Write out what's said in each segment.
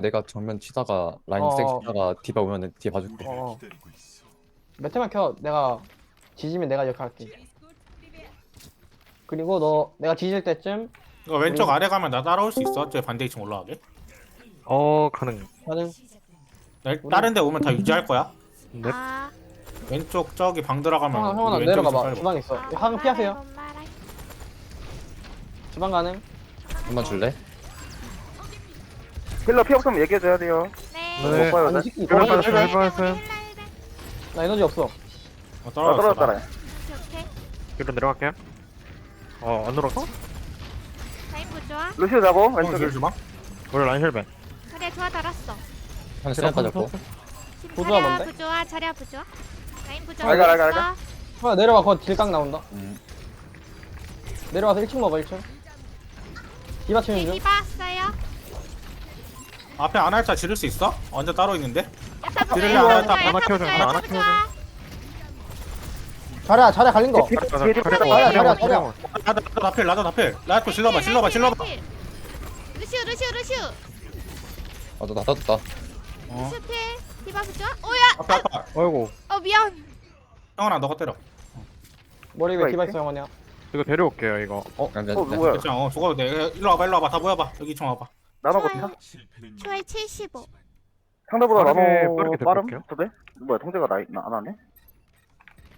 내가 정면 치다가 라인 어. 쌩 치다가 디바 오면은 뒤에 봐줄게. 어. 매트만 켜. 내가 지지면 내가 역할할게. 그리고 너 내가 지질 때쯤 이거 왼쪽 우리- 아래 가면 나 따라올 수 있어? 저 반대 2층 올라가게. 어 가능. 하는 나 다른 데 오면 다 유지할 거야. 네. 아, 왼쪽 저기 방 들어가면 형아 형아 우리 내려가 왼쪽에서 봐. 빨리 주방 있어. 아, 항 피하세요. 주방 가능. 한번 줄래? 힐러 피 없으면 얘기해줘야 돼요. 네. 네. 못 봐요. 아니 나 새끼 일반 나 받았어요, 일반 받았어요. 나 에너지 없어. 어, 아, 떨어졌어. 떨어졌다. 나. 오케이. 일단 내려갈게요. 어 안 들어갔어? 라인 부 좋아. 루시오 자고 형 왼쪽에. 줄 주방. 원래 라인 헬벤. 그래 좋아 달았어. 한 세번 빠졌고. 지금 부조화 자리야 뭔데? 부좋아. 자리야 부좋아. 라인 부 좋아. 알가, 알가, 알가. 형아 내려와. 거기 딜깡 나온다. 음. 내려와서 1층 먹어 1층. 디바 치는 중. 디바 왔어요. 앞에 안 할자 지를 수 있어? 완전 따로 있는데? 야타 뒤를 부좋아. 하나. 하나 키워줘, 야타 하나, 하나 부좋아. 자리야 자리야 갈린 거. 가자, 자리야, 가자. 나도 나도 나필 나도 나필. 나도 질러봐 질러봐 질러봐. 루시우 루시우 루시우. 아너 나 떴다. 어. 루시우 필. 디바 부좋아. 오야. 앞에 앞에. 어이구 어 미안. 형아 너가 때려. 머리 위에 디바? 있어 형아냐. 이거 데려올게요 이거. 어 그냥 어 누구야? 괜찮아. 어 죽어도 돼. 일로 와봐 일로 와봐 다 모여봐. 여기 좀 와봐. 나눠 좋아요. 버티나? 초에 75. 상대보다 빠르게, 나눠 빠르게 빠름? 데려올게요. 두 대? 뭐야 통제가 나, 나, 안 하네?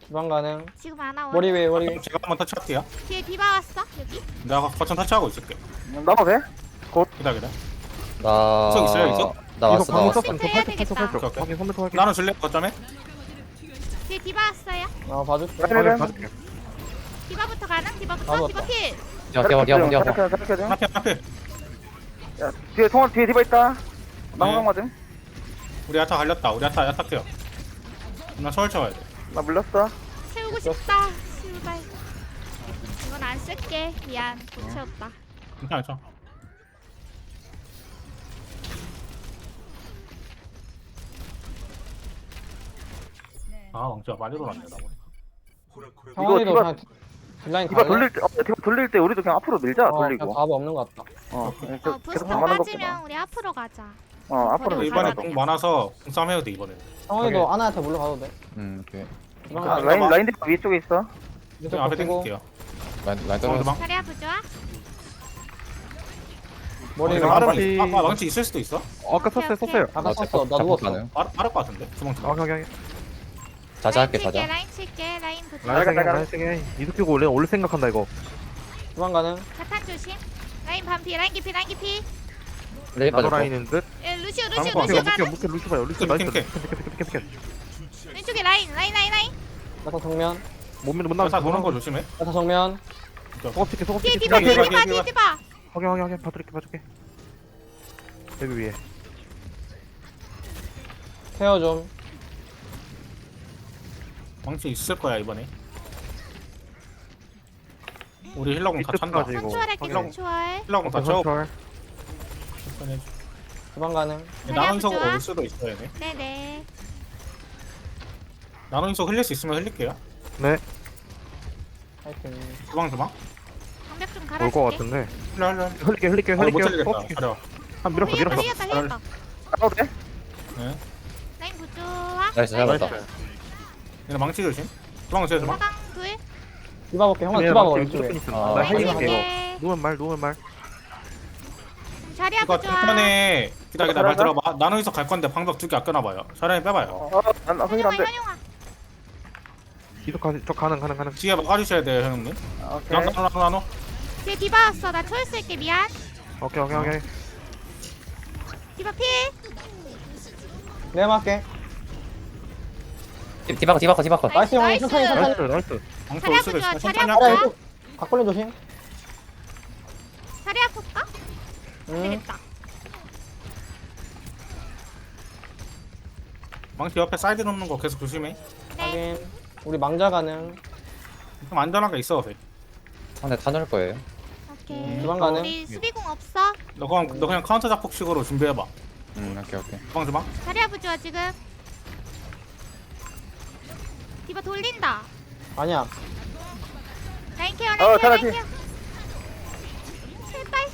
주방 가능. 지금 안 나와. 머리 위에 머리 위에. 제가 한번 터치할게요. 뒤에 디바 왔어. 여기. 내가 거천 터치하고 있을게. 음, 나눠 돼? 기다 기다. 나. 저 있어요, 있어? 나 이거 왔어 나 방금 왔어. 썼음. 저 해야 8초 8초 되겠다. 8초. 오케이. 확인 컴퓨터 확인. 나는 줄래 거점에? 뒤에 디바 왔어요. 아 봐줄게. 그래, 그래. 봐줄게. 디바부터 가능? 디바부터 나도 디바 왔다. 필. 자력해 자력해 줘. 앞에 앞에. 야 뒤에 통화 뒤에 디바 있다. 나 네. 맞음. 우리 야타 갈렸다. 우리 야타 야타 케어. 나 서울 쳐야 돼. 나 물렸어. 채우고 싶다. 씨발. 이건 안 쓸게. 미안. 못 채웠다. 괜찮아 괜찮아. 아 왕자 많이 돌았네 나 보니까. 디바- 그냥 딜라인 디바 갈래? 돌릴 때, 어, 돌릴 때 우리도 그냥 앞으로 밀자 어, 그냥 돌리고. 답이 없는 것 같다. 어, 어, 계속 부스터 당하는 거 빠지면 우리 앞으로 가자. 어, 앞으로 이번에. 공 많아서 공싸움 해도 돼 이번에. 형아이도 아나한테 물러가도 돼. 음 오케이. 주방 아. 라인 라인 디바 위쪽에 있어. 왼쪽 앞에 버티고 당길게요. 라인 라인 어, 떨어졌어. 도망. 자리야 부좋아. 머리 어, 망치- 있- 아, 아, 망치 있을 수도 있어. 어, 아까 썼어요 썼어요. 아까 나 썼어. 나 누웠어. 빠를 것 같은데. 주먹 쳐. 아 확인 확인. 자자 할게 라인 칠게. 자자. 라인 칠게. 라인 부좋아. 라인 나가, 생각 나가. 라인 생각. 이득 끼고 원래 원래 생각한다 이거. 주방 가능. 자탄 조심. 라인 반피. 라인 깊이. 라인 깊이. 레이 나도 빠졌고. 라인인 듯. 예, 루시오 루시오 거. 루시오 묶여 묶여 가능. 묶여 루시 봐요. 루시 피켓, 나이스. 피켓 피켓. 왼쪽에 라인. 라인 라인 라인. 나타 정면. 못 믿는 못다 나가. 도는 거 조심해. 나타 정면. 소급 티켓 소급 뒤에 티켓. 디바. 뒤에. 디바. 뒤에 디바. 확인 확인 확인 봐줄게 봐줄게. 여기 위에. 케어 좀. 망치 있을 거야 이번에. 우리 힐러공 다 찬다. 이거. 확인. 힐러공 다 채워. 컨트롤. 가능. 나노인석으로 좋아. 올 수도 있어야 돼. 네네. 나노인석 흘릴 수 있으면 흘릴게요. 네. 하여튼. 주방 주방. 방벽 좀올것 갈아줄게. 같은데. 흘려 흘려. 흘릴게 흘릴게 어, 못 흘릴게. 흘리겠다. 어, 가려. 한 밀었어 흘렸다 밀었어. 나눠도 돼? 네. 라인 부좋아. 나이스 잡았다. 나이스. 얘네 망치 조심. 제 주방. 사강 둘. 디바 볼게. 형아 디바 막 먹어 지금 왼쪽에. 아, 나 헬기. 네. 누운 말 누운 말. 자리야 이거 부좋아. 뒷편에 기다 기다 말? 들어봐. 나노인석 갈 건데 방벽 두개 아껴놔봐요. 차라리 빼봐요. 어, 난 나, 흥이 안 현용아 돼. 현용아. 이속 가, 저 가능 가능 가능. 뒤에 막아주셔야 돼요 형님. 오케이. 나노 나노 나노. 뒤에 디바 왔어. 나 초월 쓸게. 미안. 오케이 오케이 오케이. 디바 필. 내가 맞게. 디- 디바커 디바커 디바커. 나이스 형아. 나이스. 천천히 천천히. 나이스 나이스. 방치 올 수도 있어. 천천히 부좋아. 할게. 왼쪽. 각걸림 조심. 자리야 볼까? 응. 되겠다. 망치 옆에 사이드 놓는 거 계속 조심해. 네. 확인. 우리 망자 가능. 좀 안전하게 있어. 돼. 상대 타놓을 거예요. 오케이. 주방 가능. 우리 수비공 없어. 너 그냥 너 그냥 카운터 자폭식으로 준비해봐. 음 오케이 오케이. 주방 주방. 자리야 부좋아 지금. 디바 돌린다. 아니야. 라인 케어 어, 라인 케어 잘하지. 라인 케어. 제발.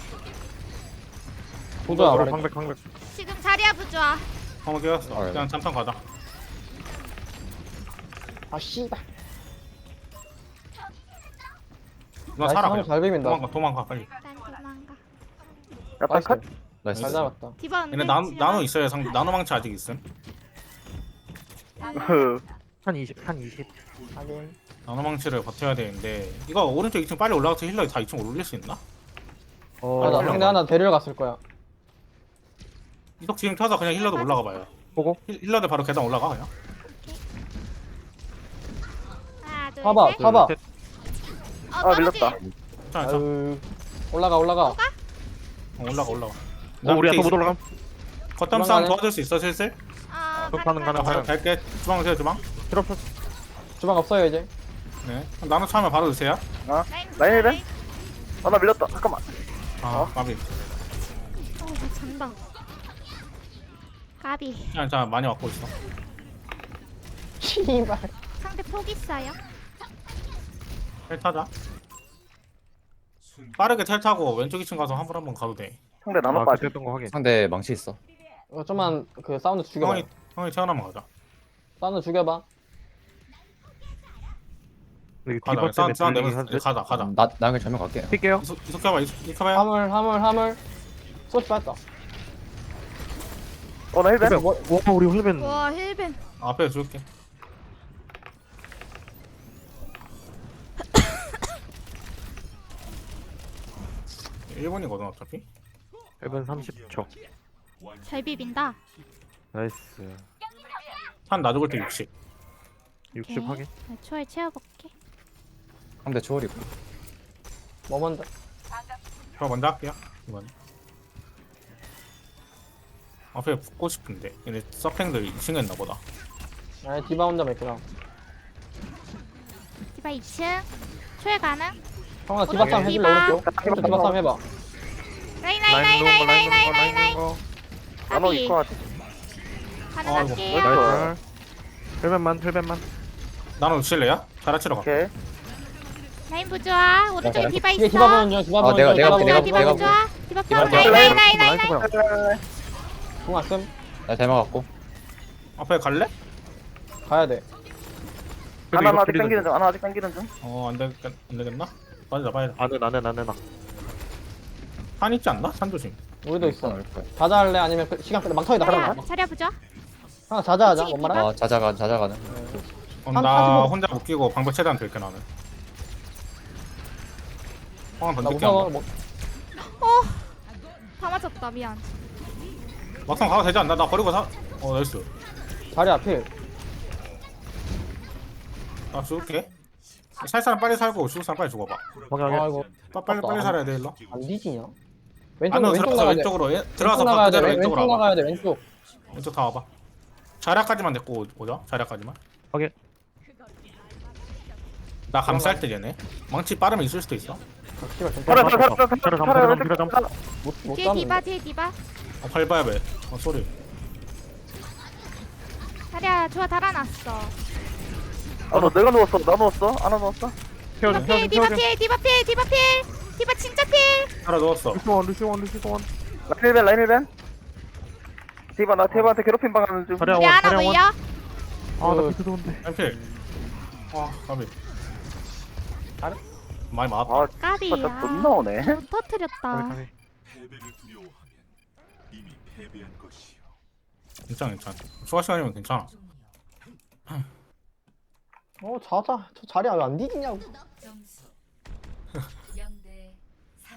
보자. 방벽 그래. 방벽 방벽. 지금 자리야 부좋아. 한번 깨웠어. 아, 그냥 잠깐 가자. 아 씨발 누나 나이스, 살아. 그냥. 잘 비빈다 도망가 도망가 빨리. 도망가. 야타 나이스 컷 나이스. 잘 잡았다 디바 얘네 나노 나노 있어요. 상 나노 망치 아직 있음. 흐. 한 20, 한 20. 하긴 나노 망치를 버텨야 되는데 이거 오른쪽 2층 빨리 올라가서 힐러 다 2층 올릴 수 있나? 어, 하나 올라가. 근데 하나 데리러 갔을 거야 이석 지금 켜서 그냥 힐러들 올라가 봐요. 보고. 힐- 힐러들 바로 계단 올라가 그냥. 하나 둘 봐봐 셋. 봐봐 셋. 어, 아 떨어지. 밀렸다 괜찮아 괜찮아. 아유 올라가 올라가 어, 올라가 올라가. 어, 우리 아까 못 올라감. 겉담 싸움. 도와줄 수 있어 슬슬? 어, 가는, 가는, 가는, 나. 갈- 갈게. 주방 세요 주방. 필요 없어. 주방 없어요 이제 네. 나노 차면 바로 드세요. 아 라인 라인 힐벤? 라인. 아나 밀렸다 잠깐만 아 까비. 어, 나 잔다. 까비. 괜찮아 괜찮아 많이 맞고 있어. 씨발 상대 폭 있어요. 텔 타자. 빠르게 텔 타고 왼쪽 2층 가서 한번 한번 가도 돼. 상대 나눠 아, 빠지 그때 했던 거 확인. 상대 망치 있어. 이거 좀만 그 사운드 죽여봐 형이 형이 태어나면 가자. 사운드 죽여봐 디바 싸움 때문에 싸움 들리긴 내면 한데. 가자 가자. 음, 나, 나 그냥 전면 갈게요. 뛸게요. 이속 이속 해봐 이속 이속 해봐요. 화물 화물 화물 소치 빠졌다 어나 힐벤? 힐벤. 와, 우리 힐벤. 와 힐벤. 앞에 줄게. 일본이거든 어차피. 힐벤 30초. 잘 비빈다. 나이스. 한 놔죽을 때 60. 60 확인. 네, 초에 채워볼게. 상대 초월이고. 뭐 먼저 저 먼저 할게요. 이번. 앞에 붙고 싶은데 얘네 서팽들 2층에 있나 보다. 아니 디바 혼자 맥구나 디바 2층. 초에 가능. 형아 디바 싸움 해줄래 디바. 오른쪽 오른쪽 디바 싸움 해봐 라인 라인 라인 라인 라인 라인 라인 라인. 나눠 까비. 이거 하지 가능할게요. 나이스. 힐벤만, 힐벤만. 나는 실래야? 자라 치러 가. 오케이 라인 부좋아. 오른쪽에 어, 디바 있어. 디바 보는 중 디바 아, 보는 내가- 중 내가- 디바 내가- 보는 디바 내가-. 디바. 라인 라인 라인 라인 라인. 라인 궁 왔음 나 대마갖고. 앞에 갈래? 가야 돼 하나 아직 당기는 중 하나 아직 당기는 중 어, 안, 되겠, 안 되겠나? 빠지자, 빠지자. 안해, 안해, 나. 산 있지 않나? 산 조심. 우리도 있어 넣을 거야. 자자 할래 아니면 그 시간 끌래 망쳐이다 자리야, 하나 자리야 부좋아. 하나 자자 하자 그치, 뭔 말이야? 어, 자자가, 자자가는. 어, 한- 나. 혼자 못 끼고 방벽 최대한 들게 나는. 황나 던질게 한번. 뭐, 다 맞았다 미안. 막상 가도 되지 않나? 나 버리고 사. 어, 나이스. 자리 앞에 나 죽을게. 살 사람 빨리 살고 죽을 사람 빨리 죽어봐. 확인, 확인. 아이고 빠- 빨리 빨리 살아야 돼 일로. 안 뒤지냐? 왼쪽 안으로 왼쪽 들어가서 나가야 돼 왼쪽으로 예, 왼쪽 들어가서 나가야 돼 왼쪽 왼쪽으로 와봐. 나가야 돼 왼쪽 왼쪽 다 와봐. 자리까지만 데리고 오- 오자. 자리까지만. 확인. 나 감쌀 때 얘네. 망치 빠르면 있을 수도 있어. 아, 씨발 좀 살아 빨리 살아 살아 살아 잠, 살아 차려 잠, 차려 잠. 못, 못 뒤에 디바 뒤에 디바. 어, 밟아야 돼. 어, 소리. 자리야 좋아 달아놨어. 아 너 내가 누웠어 나 누웠어 하나 누웠어 디바 필 태워줘, 디바. 필 디바 필 디바 필 디바 진짜 필. 살아 누웠어. 루시원, 루시원, 루시원. 라인 힐벤 라인 힐벤 디바 나 디바한테 괴롭힘 당하는 중 자리야, 우리 원, 하나 자리야, 원. 물려. 아, 나 그- 비트 좋은데. 엠필. 와, 까비. 잘해? 많이 맞았다. 아 까비야. 진짜 존나 오네 못 터트렸다. 가비, 가비. 괜찮아, 괜찮아. 추가 시간이면 괜찮아. 어 자자 저 자리 왜안 뒤지냐고 점수 0대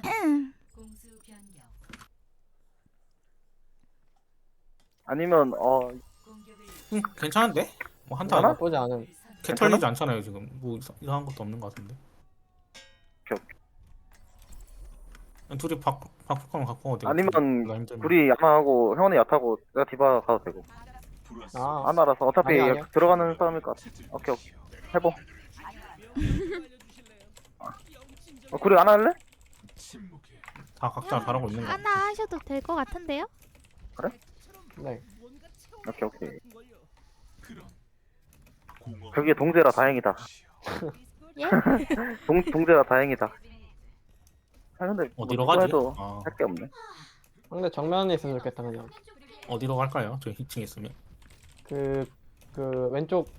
3 공수 변경 아니면 어 공격을 응, 괜찮은데? 뭐 한타 괜찮아? 나쁘지 않음 개 털리지 않잖아요 지금. 뭐 이상, 이상한 것도 없는 것 같은데. 둘이 박 박폭하면 갖고 어디? 아니면. 둘이 야마하고 형원이 야타고 내가 디바 가도 되고 아 하나라서 어차피 아니야, 아니야. 들어가는 싸움일 것 같아 오케이 오케이 해보 어, 구리 안 할래? 다 각자 잘하고 있는 거. 하나 하셔도 될 것 같은데요? 네. 오케이 오케이 저기에 동재라 다행이다 예? 동, 동재라 다행이다 아 근데 어디로 뭐 가지? 해도 아, 할게 없네 상대 정면에 있으면 좋겠다 그냥 어디로 갈까요? 저희 2층 있으면 그, 그 왼쪽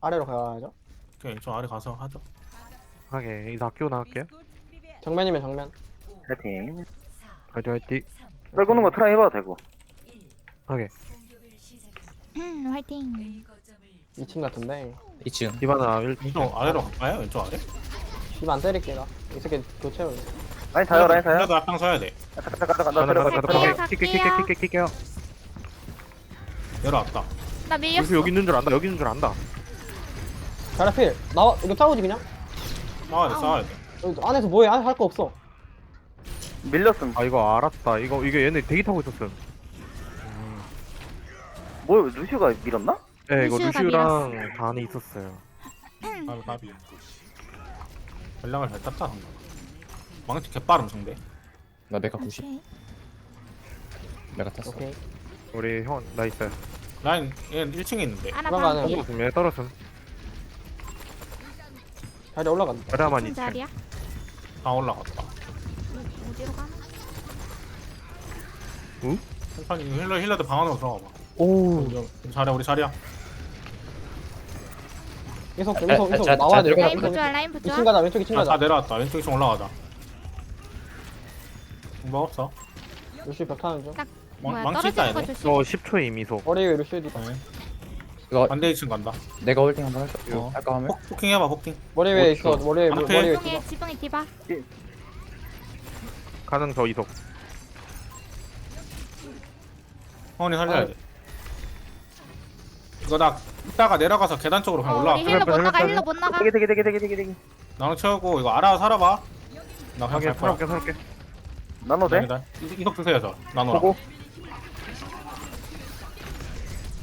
아래로 가야죠. 그 왼쪽 아래 가서 하죠 하게 이거 학교 나갈게요 정면이면 정면. 해팅. 화이팅 화이팅 떨구는 거 트라이 해봐도 되고. 하게. 음, 화이팅. A 거점을 2층 같은데. 2층 디바나 1 왼쪽 아래로 갈까요? 왼쪽 아래? 디바 안 때릴게 나. 이 새끼 교체를. 라인 자요, 라인 자요. 그래도 앞장 서야 돼 가자, 가자, 가자. 가자 들어가. 가자 갈게요, 가자 킥킥킥킥킥킥킥해요 내려왔다 나 밀렸어. 여기 여기 있는 줄 안다 여기 있는 줄 안다 자라필 나와 이거 싸우지 그냥. 싸워야 돼 싸워야 돼 여기 안에서 뭐해? 안에 할거 없어. 밀렸음. 아 이거 알았다 이거 이게 얘네 대기 타고 있었음 뭐, 루시오가 밀었나? 네 이거 루시우가 루시우랑 단이 있었어요. 까비 까비 전략을 잘 땄다 방금. 망치 개빠름 상대. 나 메카 90 오케이. 메카 탔어. 오케이. 우리 형 나이스 라인 얘 1층에 있는데. 반. 거. 떨어졌음 얘 떨어졌음 자리 올라간다. 무슨 있지 자리야? 다 올라갔다. 어디로 가나? 천천히 힐러 힐러들 방 안으로 들어가 봐. 오. 자리야 우리 자리야 계속 자, 계속 자, 계속 자, 나와야 자, 돼. 라인 계속, 부조화, 라인 계속. 부조화. 2층 가자. 왼쪽 2층 아, 다 가자. 내려왔다 왼쪽 2층 올라가자 뭐 없어 루시 벽 타는 중. 망, 뭐야, 망치 있다 떨어지는 거 얘네 조심. 저 10초에 이미소 머리 위에 루시 디바. 네. 이거 반대 2층 간다 내가 홀딩 한번 할까? 어. 할까 하면? 폭, 포킹 해봐 포킹 머리 위에. 있어. 머리 위에 앞에. 머리 위에 지붕에 디바. 지붕에 디바. 가능 저 이속 허원이 살려야 아. 돼 이거 나 이따가 내려가서 계단 쪽으로 그냥 어, 올라가 우리 힐러 못 나가. 힐러 못 나가. 되게, 되게, 되게, 되게, 되게, 되게. 나눠 채우고 이거 알아 살아봐 나 그냥 갈 거야 서럽게 서럽게 나눠 돼? 기다려. 이- 이속 드세요 저 나눠라 보고.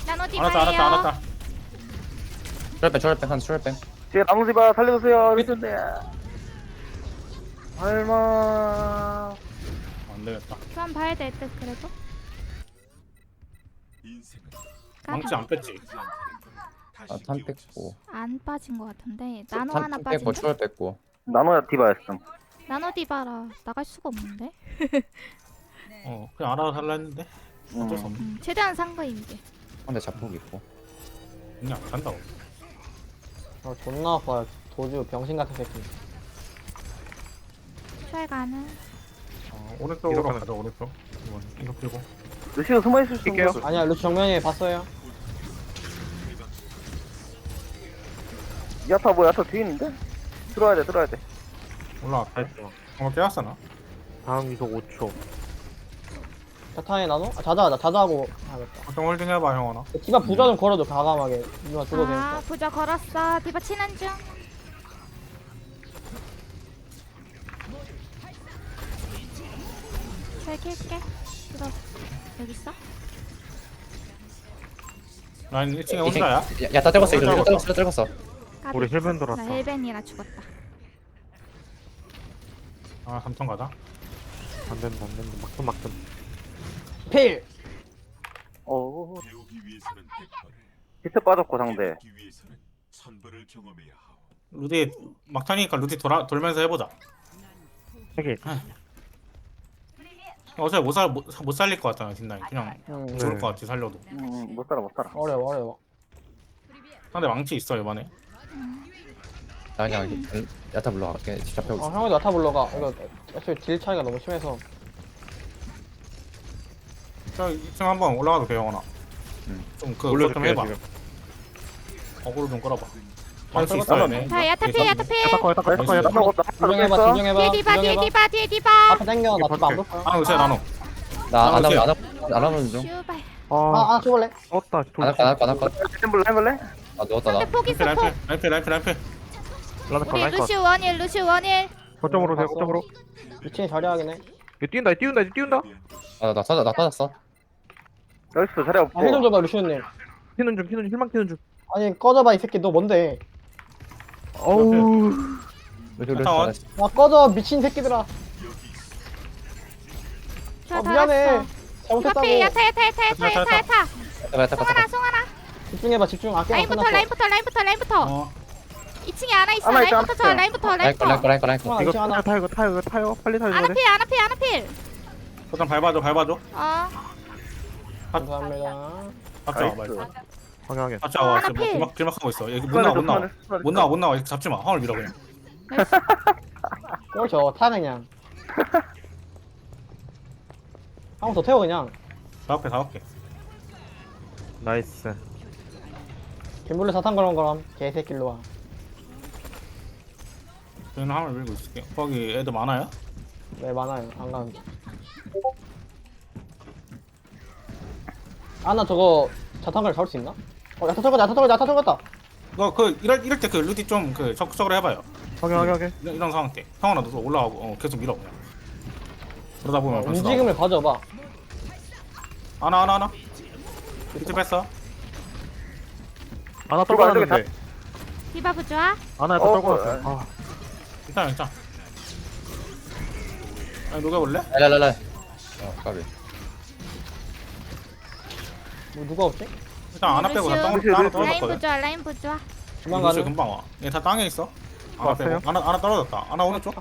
나노 알았다 알았다 디바예요. 알았다 초월뱀 초월뱀 한 초월뱀 뒤에 나무 디바 살려주세요. 루시오인데. 얼마. 안 되겠다 그럼 봐야 될듯 그래도. 망치 안 뺐지 아탄 뺐고 안 빠진 것 같은데 나노 탄 하나 뺐고 빠진데? 초월 뺐고 나눠야 디바였음. 나노 디바라 나갈 수가 없는데? 어 그냥 알아 살라 했는데 어쩔 수 없네 음, 최대한 이게 상대 자폭 있고 그냥 안 간다고 어, 존나 아파. 도주 병신 같은 새끼. 잘 가는 어, 오른쪽으로 가자 오른쪽 이거 들고 루시오 숨어 있을 수 뛸게요. 있는 거. 아니야 루시 정면에 봤어요. 야타 뭐, 야타 뒤에 있는데? 들어와야 돼, 들어와야 돼. 올라왔다 나이스 정말 깨웠어 다음 이속 5초 자타에 나노? 아, 자자하자. 자자하고 하겠다. 걱정 홀딩 해봐 형원아 디바 부자 좀 걸어줘. 과감하게. 누나 죽어도 아 되니까. 부자 걸었어 디바 치는 중잘 킬게 이거 여기 있어? 라인 1층에 혼자야? 야다 떨궜어 이거 떨궜어. 떨궜어 떨궜어 까비. 우리 힐벤 나 돌았다 헬벤이라 죽었다 아 3턴 가자 안 된다 안 된다 막든 막든 필! 어. 비트 빠졌고, 상대. 루디 막타니까 루디 돌아, 돌면서 해보자 하게 어차피 못, 살, 못, 못 살릴 것 같잖아 뒷라인 그냥 음, 죽을 네. 것 같아 살려도 음, 못 살아, 못 살아. 어려워 어려워. 상대 망치 있어 이번에 나 그냥 야타 물러갈게 집 잡혀고 어, 있어 형이도 야타 불러가. 이거 애초에 딜 차이가 너무 심해서. 저 2층 한번 올라가도 돼 영원아 음. 좀그 그것 좀 올려줄게요 해봐 지금 어그로 좀 끌어봐 있어야 떨궜어. 돼자 야타필 야타필 야타커 야타커 야타커 나눠 야타커 먹었다. 진정해봐 나눠 진정해봐. 뒤에 디바 뒤에. 디바 뒤에 디바 앞에 당겨. 나 디바 안볼 거야. 아 요새 나눠 나안 아, 하면 안 하면 안 하면 좀 슈발 아, 아 아, 죽을래? 썼다 안 할까 안 할까 안 할까 템블 해볼래? 아 넣었다 상대 나 포기 있어 포 램프 램프 램프 램프. 라인 컷 우리 라인 컷 루시 원일 루시 원일. 거점으로 돼 거점으로. 2층에 자리하겠네 얘 뛴다 얘 뛴다 얘 뛴다. 아, 나, 나 찾아 나 찾았어. 나이스 자리 없고 아, 힐좀 줘봐 루시우님 튀는 중 튀는 힐만 튀는 중 아니 꺼져봐 이 새끼. 너 뭔데? 어우. 루시 꺼져 미친 새끼들아. 아, 미안해. 잘못했다고. 야피 야타 야타 야타 야타 야타 야타 야타 송아라 송아라 집중해봐 집중. 아껴 라인부터. 라인부터 라인부터 라인부터 어. 2층에 하나 있어 하나 있어, 라인부터 하나 저 라인부터 라인부터 라이커 라이커 라이커 송하나 이거 하나. 타요 이거 타요 이거 타요. 빨리 타야 돼 아나필 아나필 아나필. 거점 밟아줘 밟아줘. 어. 감사합니다. 잡지 마 나이스. 말고 잡지 마 네. 필. 길막 길막하고 있어. 여기 못 나와 못 나와. 못 나와 못 나와. 이렇게 잡지 마. 화물 밀어 그냥. 꼴 타네 그냥. 한번더 태워 그냥. 다섯 개다섯 개 나이스 김불레 사탕 그런 거람. 개새끼로 와. 저희는 화물 밀고 있을게 거기 애들 많아요? 네 많아요. 안 가는. 아나 저거 자탄갈 잡을 수 있나? 어 야타 털었다 야타 털었다 야타 털었다. 이거 그 이럴 이럴 때 그 루디 좀 그 적극적으로 해봐요 확인 확인 확인 이런, 이런 상황 때 형아 너도 올라가고 어, 계속 밀어 그냥 그러다 보면 어, 변수 움직임을 봐줘봐. 나와. 하나 하나 하나 비트 뺐어 아나 떨고 안 왔는데 디바 부좋아 아나 약간 어, 떨고 어, 왔어 아 괜찮아 괜찮아 아니 녹여볼래? 랄랄랄 어 까비 뭐 누가 없지? 일단 하나 빼고 다 루시오. 땅으로 루시오, 땅으로 루시오. 라인 떨어졌거든 부좋아 라인 부좋아 루시오 가는. 금방 와얘 다 땅에 있어 하나 왔어요? 빼고 하나 하나 떨어졌다 하나 오른쪽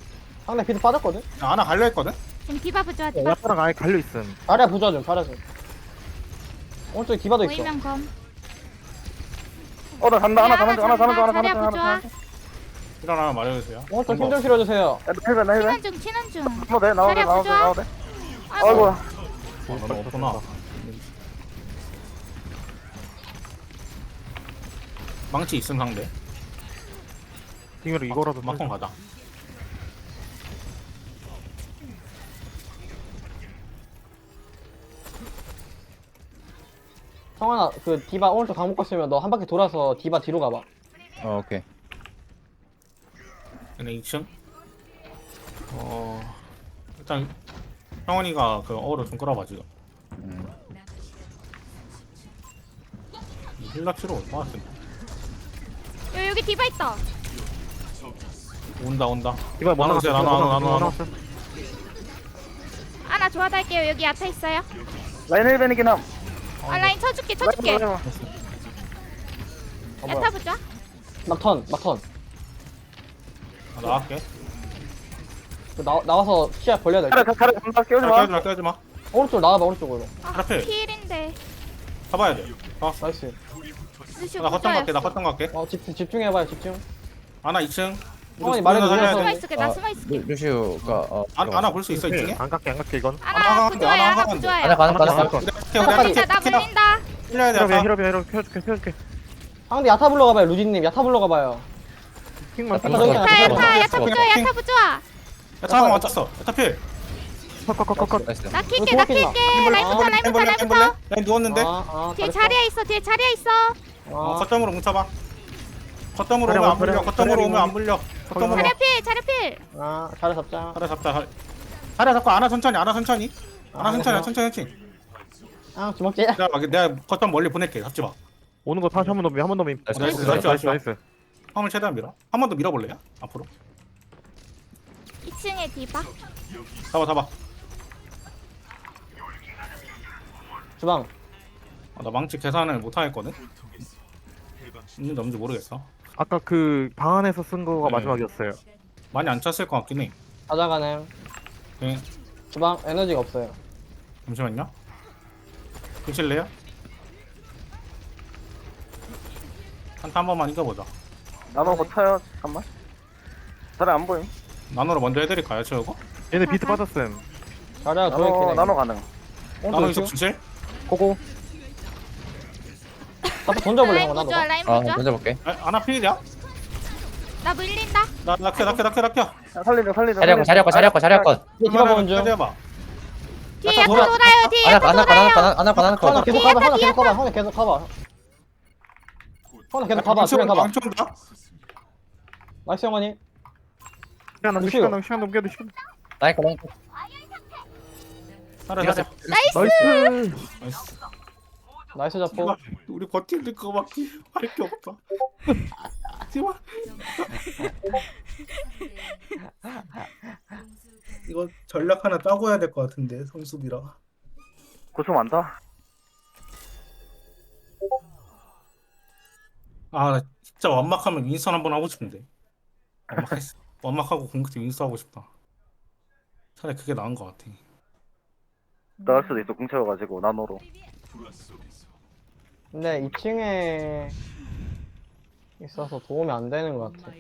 상대 비트 빠졌거든. 하나 갈려있거든? 지금 디바 부좋아 디바 약파랑 아예 갈려있음 자리야 부자 좀 잘해서. 오른쪽에 디바도 있어. 보이면 검 어나 잔다. 하나 하나 자는 중 하나 자는 중 하나 자는 중 하나 자는 중 일어나면 말해주세요. 오른쪽 힘좀 실어주세요. 야 헬벤 나 헬벤 치는 중 치는 중. 나와도 돼돼 자리야 부좋아 나와도 돼 아이고. 아이고. 어, 너는 없구나. 망치 있음 상대. 핑으로 이거라도 막공 가자 성환아 그 디바 오른쪽 강 먹고 있으면 너 한 바퀴 돌아서 디바 뒤로 가봐. 어 오케이. 얘네 2층? 어 일단 형원이가 그 어로 좀 끌어봐 지금. 음. 힐라 치러 올것 같은데. 여, 여기 디바 있다. 온다 온다. 이봐 뭐 나눠 나눠, 나눠, 나눠, 나눠. 아나 좋아할게요. 여기 야타 있어요. 라인 헬벤이긴 함 아 라인 쳐줄게 쳐줄게. 야타 부좋아 막턴 막턴. 나 나갈게 그 나, 나와서 시야 벌려야 될 차례 때. 차례 간다 깨우지 마 깨지마 깨지마 오른쪽 나와봐 오른쪽으로. 아 앞에. 필인데 잡아야 돼 잡았어 나이스. 루시오 나 헛점 갈게 나 헛점 갈게 어 집, 집중해봐요 집중. 하나 2층 말해도 나 그래서- 숨어 있을게 나 아, 숨어 있을게. 루, 루시우가 어 하나 하나 볼수 있어 2층에? 안 깎게 안 깎게 이건. 하나, 아나 하나, 부좋아요 하나, 아나 하나, 부좋아요 하나 가는 하나, 가는 하나. 내가 물린다. 나 물린다 힐려야 돼 히럽이야 야타 히럽이야 히럽 펴줄게 펴줄게 상대 야타 불러 가봐요 루진님. 야타 불러 가봐요. 핑만 야타 펴줄게 야타, 야타 야타, 야타 야타 야타 야타 한번 맞췄어. 야타 필. 컷컷컷컷 나이스 나 킬게 나 킬게. 햄벌레 햄벌레 라인부터 라인 누웠는데? 아, 아, 뒤에 잘했어. 자리야 있어 뒤에 자리야 있어. 어 아, 거점으로 뭉쳐봐 차려, 오면 안 불려. 차려, 오면 안 불려. 거점으로. 자리야 필 자리야 필. 아 잘해 잡자. 하나 잡자. 하나 잡고 안아 천천히 안아 천천히. 안아 천천히 천천히 천천히. 아 주먹질. 내가 막- 내가 거점 멀리 보낼게. 잡지 마. 오는 거 다시 한번더 밀, 한번더 밀. 나이스, 나이스, 나이스 나이스, 나이스. 나이스. 화물 최대한 밀어. 한 번 더 밀어볼래요? 앞으로. 2층에 디바. 잡아 잡아. 주방. 아, 나 망치 계산을 못 하겠거든? 있는지 없는지 모르겠어 아까 그 방 안에서 쓴 거가 네. 마지막이었어요 많이 안 찼을 것 같긴 해 가져가네. 네, 주방 에너지가 없어요. 잠시만요 드실래요? 한타 한 번만 이겨보자 나눠 고쳐요 잠깐만 차례 안 보임 나노로 먼저 해드릴까요 채우고? 얘네 비트 빠졌음 자리야 나눠 조용히 나눠 가능 나노 이속. 주실? 고고 나도 던져볼래 라인 형 나도. 라인 아 던져볼게 아, 아나 필이야? 나 물린다 나 낙혀 낙혀 낙혀 낙혀 야, 살리자 살리자 자리할 거 자리할 거 자리할 거 자리할 거 디바 보는 중. 해봐 뒤에 돌아. 돌아요 뒤에 하나 야타 하나 거 하나 거 돌아요 하나 거 하나 거 하나 하나 계속 가봐 하나 계속 가봐 하나 계속 가봐. 하나 계속 가봐 주변 가봐. 망쳐온다? 나이스 형원이. 시간 넘겨. 시간 넘겨 시간 넘겨 시간 나이 거 나이 거 살아 살아 나이스 나이스 나이스 잡고. 우리 버틸 거밖에 할 게 없다. 제발 이거 전략 하나 짜고 해야 될 것 같은데 성수비라. 고쳐 많다? 아 나 진짜 완막하면 윈선 한번 하고 싶은데. 완막했어. 완막하고 공격팀 윈선 하고 싶다. 차라리 그게 나은 것 같아. 나갈 수도 있어 궁 채워가지고 나노로 근데 2층에 있어서 도움이 안 되는 것 같아.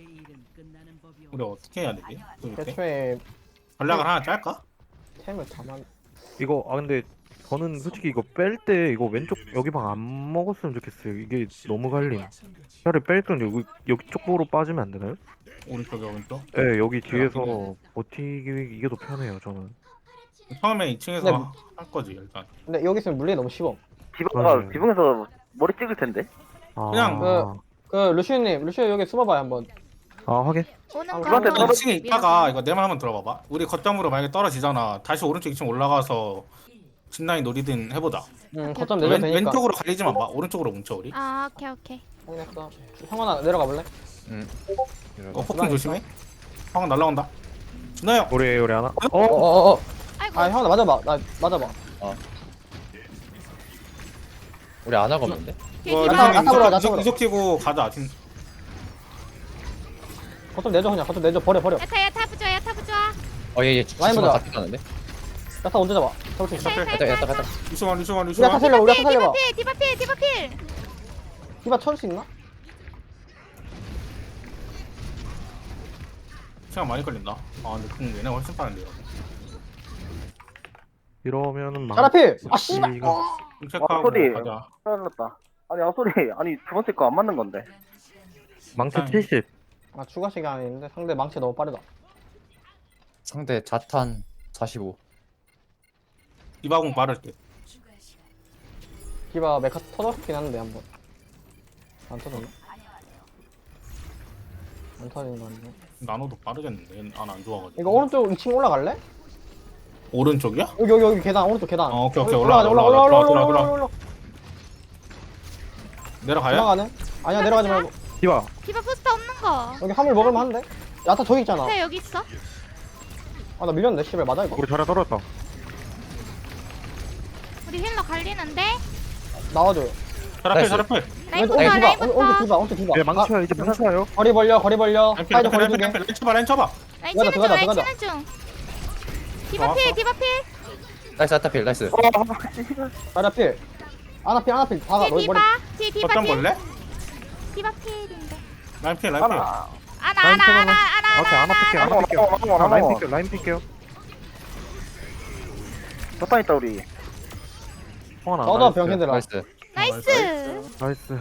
우리 어떻게 해야 되지? 그 밑에? 애초에 전략을 하나 짤까? 템을 다만 이거 아 근데 저는 솔직히 이거 뺄 때 이거 왼쪽 여기 방 안 먹었으면 좋겠어요. 이게 너무 갈림. 차라리 뺄 때는 여기 여기 쪽으로 빠지면 안 되나요? 오른쪽에 오른쪽. 네 여기 뒤에서 버티기 이게 더 편해요 저는. 처음에 2층에서 네. 할 거지 일단. 근데 여기 있으면 물리 너무 쉬워. 맞아요. 지붕에서 머리 찍을 텐데. 아, 그냥 그 루시우님, 루시우 여기 숨어봐요 한번. 아 확인. 오는 아, 거. 누구한테 떨어- 2층에 있다가 이거 내 말 한번 들어봐봐. 우리 거점으로 만약에 떨어지잖아. 다시 오른쪽 2층 올라가서 진라인 노리든 해보자. 응, 거점 내려도 왼, 되니까. 왼쪽으로 갈리지만 마. 오른쪽으로 뭉쳐 우리. 아 오케이 오케이. 확인했어. 형아 내려가 볼래? 응. 어 폭풍 조심해. 황 날라온다. 준호야. 우리 우리 하나. 어? 어어어. 어, 아이고. 아 형아 맞아봐. 나 맞아봐. 우리 안 하고 없는데? 뒤에 어, 디바. 나타- 이석- 나타보러, 이석- 나타보러. 이석 키고 가자. 진- 거점 내줘 그냥. 거점 내줘 버려 버려. 야타 야타 부좋아 야타 부좋아. 어얘얘 라인 보자. 같이 가는데? 야타 언제 잡아? 잡을 수 있어. 갔다 갔다 갔다. 루시원 루시원 우리 야타. 살려. 우리 야타 디바 살려봐. 필 디바 필 디바 필. 디바 쳐줄 수 있나? 시간 많이 걸린다. 아 근데 그 얘네가 훨씬 빠른데. 이러면은 막. 자라필. 아 씨발. 이거- 어. 체크하고 아, 소리. 가자. 잘났다. 아니 아 소리 아니 두 번째 거 안 맞는 건데. 망치 아니. 70. 아 추가 시간이 있는데 상대 망치 너무 빠르다. 상대 자탄 45. 디바공 빠를 때. 디바 메카 터졌긴 한데 한번. 안 터졌나? 안 터진 거 같네. 나노도 빠르겠는데. 난안 좋아가지고. 이거 오른쪽 2층 올라갈래? 오른쪽이야? 여기 여기 여기 계단 오른쪽 계단. 어, 오케이, 오케이. 올라가자 올라 올라가, 올라 올라 올라가, 올라 올라가, 올라 올라. 내려가요? 올라가네? 아니야 내려가지 말고 디바. 디바 부스터 없는 거. 여기 화물 먹을만 한데? 야타 저기 있잖아. 자 여기 있어. 아 나 밀렸네 씨발 맞아 이거. 우리 자리 떨어졌다. 우리 힐러 갈리는데. 나와줘요. 자라필 나이스. 자라필. 라인부터 오른쪽 디바 라인부터. 오른쪽 디바 오른쪽 디바. 네 아, 망치야 이제 망치야요. 거리 벌려 거리 벌려. 사이드 거리 두개 라인 쳐봐 라인 쳐봐. 라인 들어가자, 치는 중 라인 들어가자, 치는 중. 디바. 필 디바 필. 나이스 야타필 나이스. 어. 자라필. 아나필 아나필 다가 뒤에 머리 머리. 디바. 뒤에 디바 필인데. 라인필 라인필. 하나. 아나 아나. 아나 아나 오케이 하나 뺄게요. 하나 하나, 뺄게요. 하나, 하나, 아, 라인 하나. 뺄게요. 라인 뺄게요. 저판 있다 우리. 홍하나. 저도 나이스. 병신들아. 나이스. 나이스. 나이스.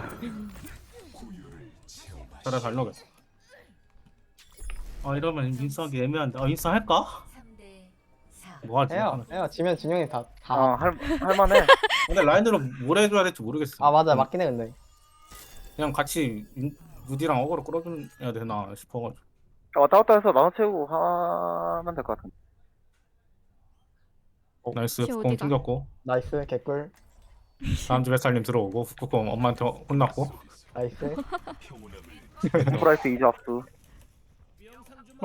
자라 달려겠어. 아 이러면 인싸기 애매한데. 아 인싸 할까? 3대 4. 뭐 하지? 해요. 해요. 지면 진영이 다 다. 아, 할 할만해. 근데 라인으로 뭘 해줘야 될지 모르겠어. 아 맞아 맞긴 해 근데. 그냥 같이 인- 무디랑 어그로 끌어줘야 되나 싶어가지고. 왔다 갔다 해서 나눠 채우고 하면 될 것 같은데. 나이스. 쟤 어디가? 튕겼고. 나이스 개꿀. 다음 주 뱃살님 들어오고 북극곰 엄마한테 혼났고. 나이스. 프라이스 이제 압수.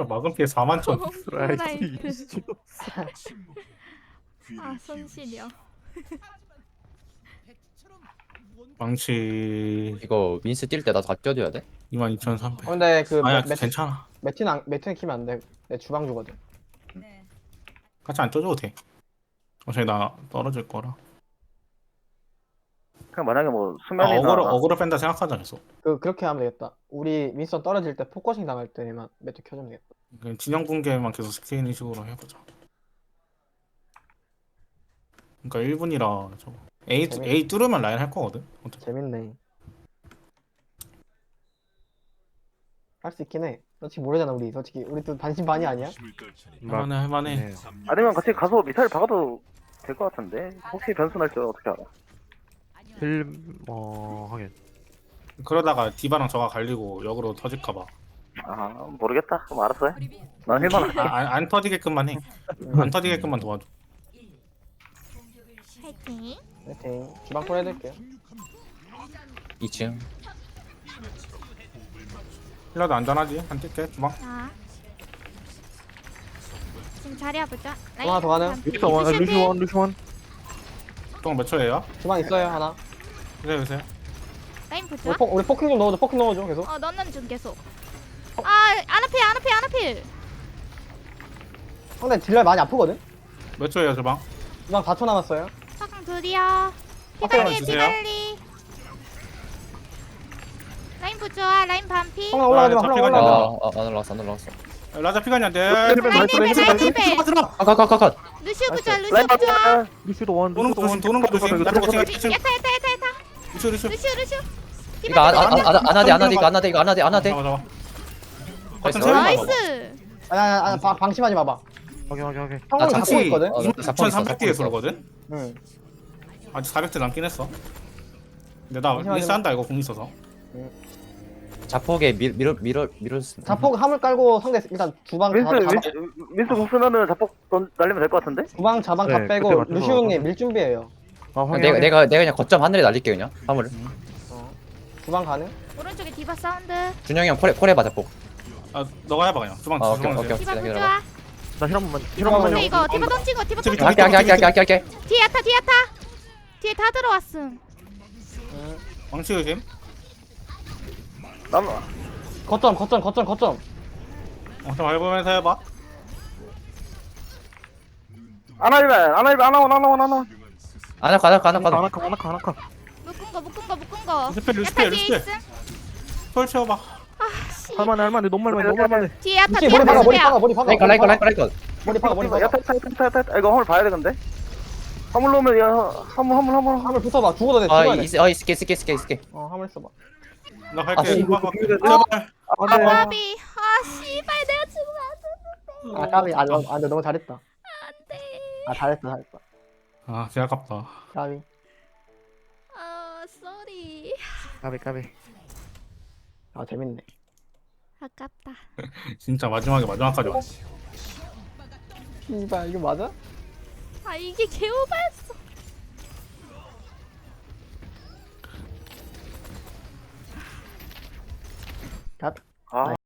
막은 피해 4만 천. 아 손시려. 망치 이거 윈스 뛸 때 나 다 뛰어줘야 돼? 22,300. 어, 근데 그 아야 매, 괜찮아. 매트는 안- 매트는 키면 안 돼. 내 주방 주거든. 같이 안 쪄줘도 돼. 어차피 나 떨어질 거라. 그냥 만약에 뭐 아, 수면이나 어그로 어그로 뺀다 생각하자 계속. 그 그렇게 하면 되겠다. 우리 윈선 떨어질 때 포커싱 당할 때만 매트 켜주면 되겠다. 그냥 진영 붕괴만 계속 스케이는 식으로 해보자. 그러니까 1분이라 저거. A 재밌- A 뚫으면 라인 할 거거든. 어차피. 재밌네. 할 수 있긴 해. 솔직히 모르잖아 우리. 솔직히 우리 또 반신반의 아니야? 할만해 할만해. 네. 아니면 같이 가서 미사일 박아도 될 것 같은데. 혹시 변수날 줄 어떻게 알아? 힐, 어, 하긴. 그러다가 디바랑 저가 갈리고 역으로 터질까봐. 아 모르겠다. 그럼 알았어. 해. 난 힐만 할게. 아, 안, 안 터지게끔만 해. 안 터지게끔만 도와줘. 파이팅. 네, 주방 콜 해드릴게요. 2층. 힐러도 안전하지? 한 뛸게 주방. 자. 지금 자리야 보자. 하나 더 가능? 루시 원, 루시 원, 루시 원. 똥몇 초예요? 주방 있어요 하나. 그래 보세요. 라인 보자. 우리, 포, 우리 포킹 좀 넣어줘. 포킹 넣어줘 계속. 어 넣는 중 계속. 아 아나필 아나필 아나필. 상대 딜랄 많이 아프거든. 몇 초예요 주방? 주방 4초 남았어요. 사강 둘이야. 피갈리 주세요. 피갈리 라인 부조아 라인 반피 성아 올라가지 마. 아, 성아 잡히가 올라가지 마. 어, 어, 안 올라갔어 안 올라갔어 라자 피가냐 돼 라인 힐베 라인 힐베 컷컷컷컷 루시우 부조아 루시우 라인 부조아 봐. 루시도 원 도는 거 조심 도는 거 조심 거치 야타 야타 야타 야타 야타 루시 루시 루시우 루시우 이거 안, 안, 안, 안, 안 하대 안 하대 이거 안 하대 이거 안 하대 안 하대 잡아 잡아 나이스. 버튼 세번 봐봐 나이스 아니 아니 아니 방- 방심하지 마봐. 확인 확인 성훈이 아, 잡고 같이 있거든. 어, 나 자폭 있어, 2300 자폭 뒤에 있어. 돌거든 응. 아직 400대 남긴 했어 근데 나 잠시만요. 리스 한다 이거 공 있어서 자폭에 밀 밀어 밀어 밀어 자폭 함을 깔고 상대 일단 주방 민스 민스 민스 공 쓰면은 자폭 던 날리면 될 것 같은데? 주방 자방 다 네, 빼고 그때 맞춰서 루시우님 밀 준비해요. 아 확인 내가 확인. 내가 내가 그냥 거점 하늘에 날릴게 그냥. 화물을. 주방 가능? 오른쪽에 디바 사운드. 준영이 형 콜에 콜에 맞아 폭아 너가 해봐 그냥. 주방 아, 오케이, 주방 오케이. 디바 기다려봐. 부조아 나힐한 번만 힐한 번만 근데 이거 디바 거 디바 거 할게 할게 할게 할게 할게 할게. 뒤에 야타 뒤에 야타. 뒤에 다 들어왔음. 왕치 조심. 남 거점 거점 거점 거점. 엄청 밟으면서 해봐. 안하이면 안하이면 안하원 안하원 안 안아 가자 가자 가자 하나카 하나카 하나카 묶은 거 묶은 거 묶은 거. 리스펠, 리스펠, 뒤에 리스펠. 있음 펄 채워봐. 아씨. 할만해 할만해. 너무 할만해 너무 할만해. 뒤에 루시 뒤에 머리 박아 머리 박아 머리 박아. 라이커 라이커 라이커 라이커 머리 박아 머리 박아. 야타 야타 야타 야타 야타 이거 화물 봐야 되는데. 화물 놓으면 야 화물 화물 화물 함을 붙어봐. 죽어도 돼. 죽어야 어 돼. 있, 어 있을게 있을게 있을게 있을게 어 함을 써봐. 나 아, 갈게. 씨, 주방 이거 갈게 이거 제발. 아 안돼 까비. 아 씨발 내가 죽으면 아 까비. 아 너무 아 근데 너무 잘했다. 안돼. 아 잘했다 잘했다. 아 개 아깝다 까비. 아 쏘리 까비 까비 아 재밌네. 아깝다 진짜 마지막에 마지막까지 왔어 이봐 이거 맞아? 아 이게 개오바였어 갓. 아